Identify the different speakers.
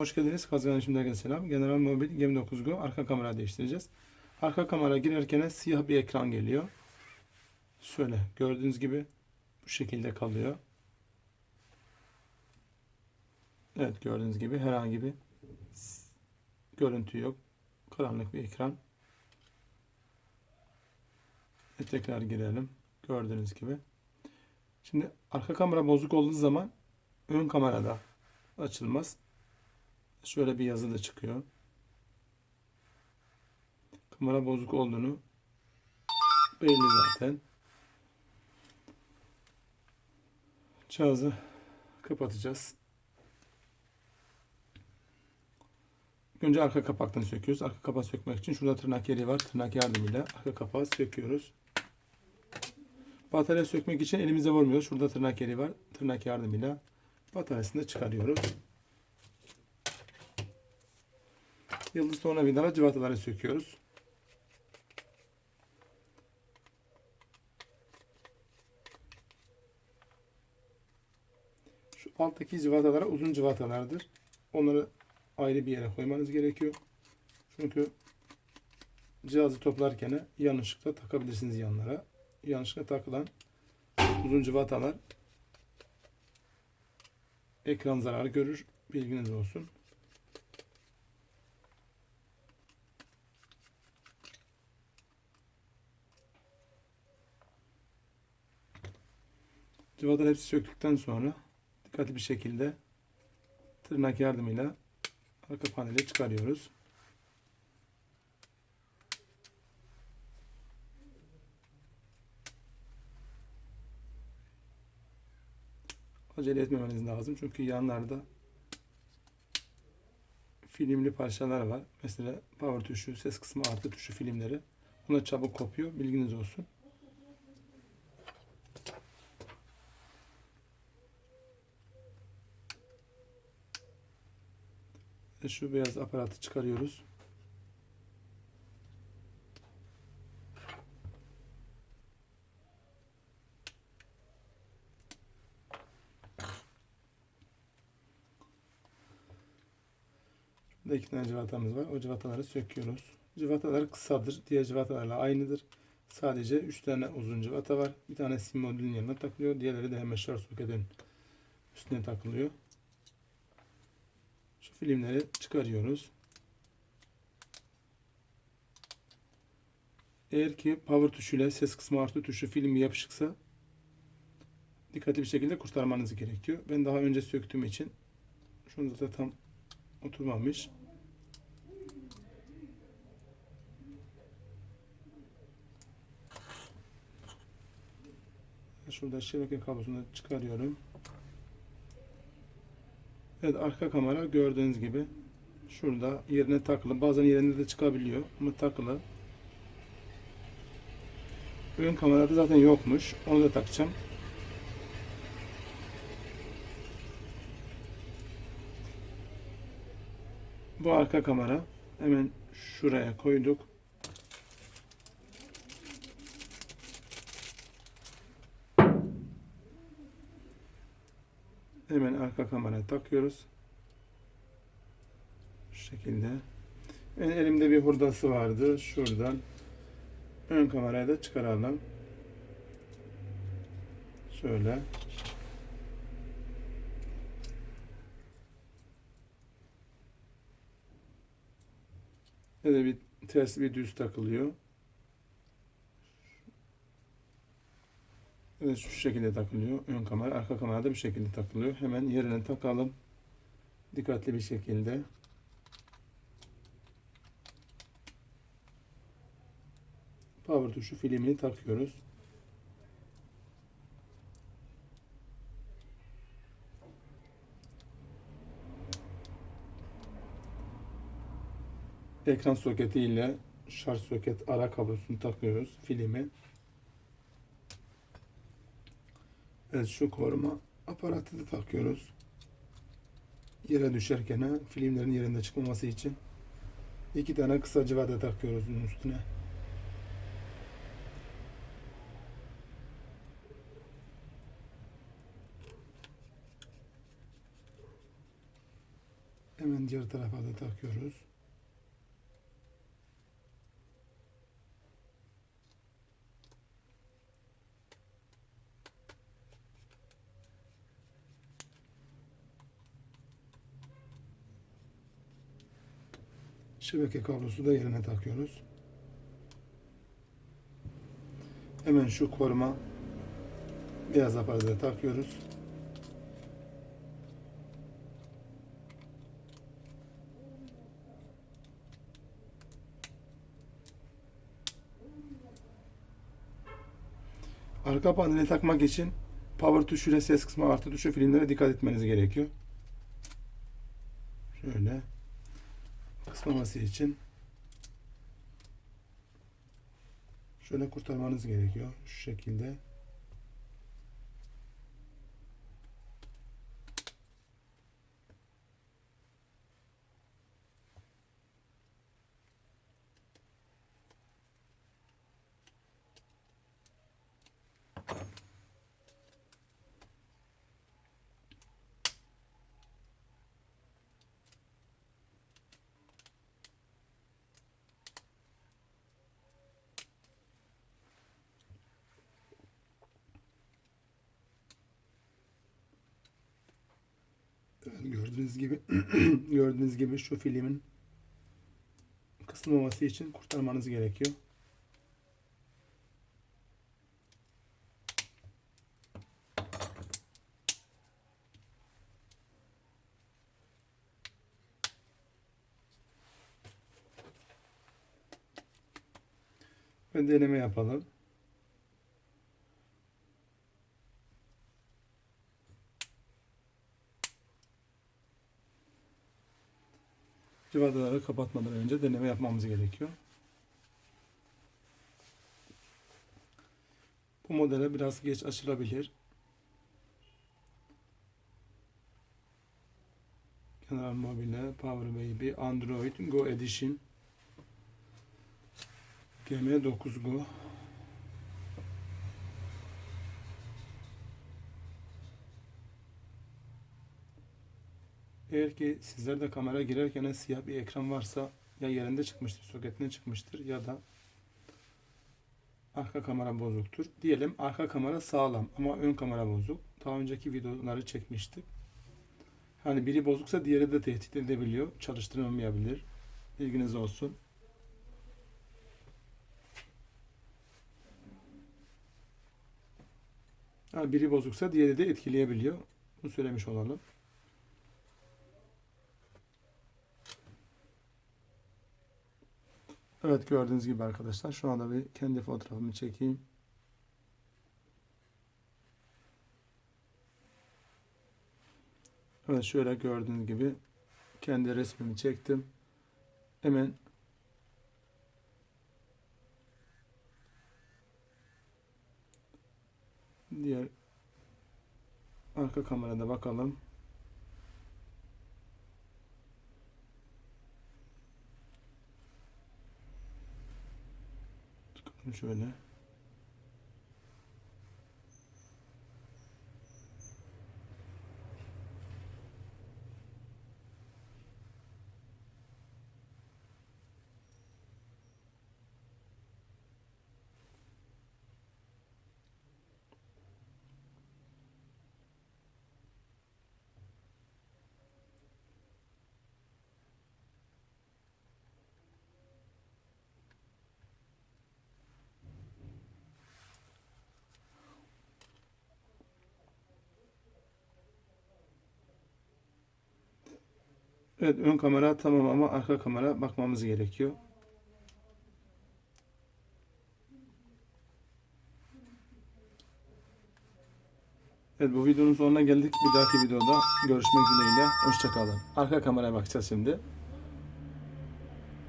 Speaker 1: Hoş geldiniz. Kazgan Şimdiden selam. General Mobil Gemi 9 Go arka kamera değiştireceğiz. Arka kamera girerken siyah bir ekran geliyor. Şöyle gördüğünüz gibi bu şekilde kalıyor. Evet gördüğünüz gibi herhangi bir görüntü yok. Karanlık bir ekran. Ve tekrar girelim. Gördüğünüz gibi. Şimdi arka kamera bozuk olduğu zaman ön kamerada açılmaz. Şöyle bir yazı da çıkıyor. Kamera bozuk olduğunu belli zaten. Cihazı kapatacağız. Önce arka kapaktan söküyoruz. Arka kapağı sökmek için şurada tırnak yeri var. Tırnak yardımıyla arka kapağı söküyoruz. Batarya sökmek için elimize vurmuyoruz. Şurada tırnak yeri var. Tırnak yardımıyla bataryasını çıkarıyoruz. Yıldız tornavidayla cıvataları söküyoruz. Şu alttaki cıvatalar uzun cıvatalardır. Onları ayrı bir yere koymanız gerekiyor. Çünkü cihazı toplarken yanlışlıkla takabilirsiniz yanlara. Yanlışlıkla takılan uzun cıvatalar ekran zararı görür. Bilginiz olsun. Cıvatalar hepsi söktükten sonra dikkatli bir şekilde tırnak yardımıyla arka paneli çıkarıyoruz. Acele etmemeniz lazım çünkü yanlarda filmli parçalar var. Mesela power tuşu, ses kısmı artı tuşu filmleri. Buna çabuk kopuyor. Bilginiz olsun. Ve şu beyaz aparatı çıkarıyoruz. Burada iki tane cıvatamız var. O cıvataları söküyoruz. Cıvatalar kısadır. Diğer cıvatalarla aynıdır. Sadece 3 tane uzun cıvata var. Bir tane sim modülün yanına takılıyor. Diğerleri de hemen şarj soketin üstüne takılıyor. Filmleri çıkarıyoruz. Eğer ki power tuşuyla ses kısmı artı tuşu filmi yapışıksa dikkatli bir şekilde kurtarmanız gerekiyor. Ben daha önce söktüğüm için şunu da tam oturmamış. Şurada şebeke kablosunu çıkarıyorum. Evet arka kamera gördüğünüz gibi şurada yerine takılı. Bazen yerinde de çıkabiliyor ama takılı. Ön kamerada zaten yokmuş. Onu da takacağım. Bu arka kamera. Hemen şuraya koyduk. Hemen arka kameraya takıyoruz. Şu şekilde. Ben elimde bir hurdası vardı. Şuradan ön kamerayı da çıkaralım. Şöyle. Ya da bir ters bir düz takılıyor. Evet şu şekilde takılıyor. Ön kamera, arka kamera da bir şekilde takılıyor. Hemen yerine takalım. Dikkatli bir şekilde. Power tuşu filmini takıyoruz. Ekran soketi ile şarj soket ara kablosunu takıyoruz filmi. Evet şu koruma aparatı da takıyoruz. Yere düşerken filmlerin yerinde çıkmaması için iki tane kısa cıvata takıyoruz bunun üstüne. Hemen Diğer tarafa da takıyoruz. Şebeke kablosu da yerine takıyoruz. Hemen şu koruma beyaz aparatı takıyoruz. Arka paneli takmak için power tuşu ile ses kısmı artı tuşu filmlere dikkat etmeniz gerekiyor. Şöyle kısmaması için şöyle kurtarmanız gerekiyor. Şu şekilde. Gördüğünüz gibi gördüğünüz gibi şu filmin kısılmaması için kurtarmanız gerekiyor. Ve deneme yapalım. Civataları kapatmadan önce deneme yapmamız gerekiyor. Bu modele biraz geç açılabilir. General Mobile, Power Baby, Android, Go Edition, GM9 Go. Eğer ki sizlerde kamera girerken siyah bir ekran varsa ya yerinde çıkmıştır, soketinden çıkmıştır ya da arka kamera bozuktur. Diyelim arka kamera sağlam ama ön kamera bozuk. Daha önceki videoları çekmiştik. Hani biri bozuksa diğeri de tehdit edebiliyor. Çalıştırılmayabilir. Bilginiz olsun. Yani biri bozuksa diğeri de etkileyebiliyor. Bunu söylemiş olalım. Evet gördüğünüz gibi arkadaşlar şu anda bir kendi fotoğrafımı çekeyim. Evet şöyle gördüğünüz gibi kendi resmimi çektim. Hemen diğer arka kamerada bakalım. Şöyle. Evet ön kamera tamam ama arka kamera bakmamız gerekiyor. Evet bu videonun sonuna geldik. Bir dahaki videoda görüşmek dileğiyle. Hoşçakalın. Arka kameraya bakacağız şimdi.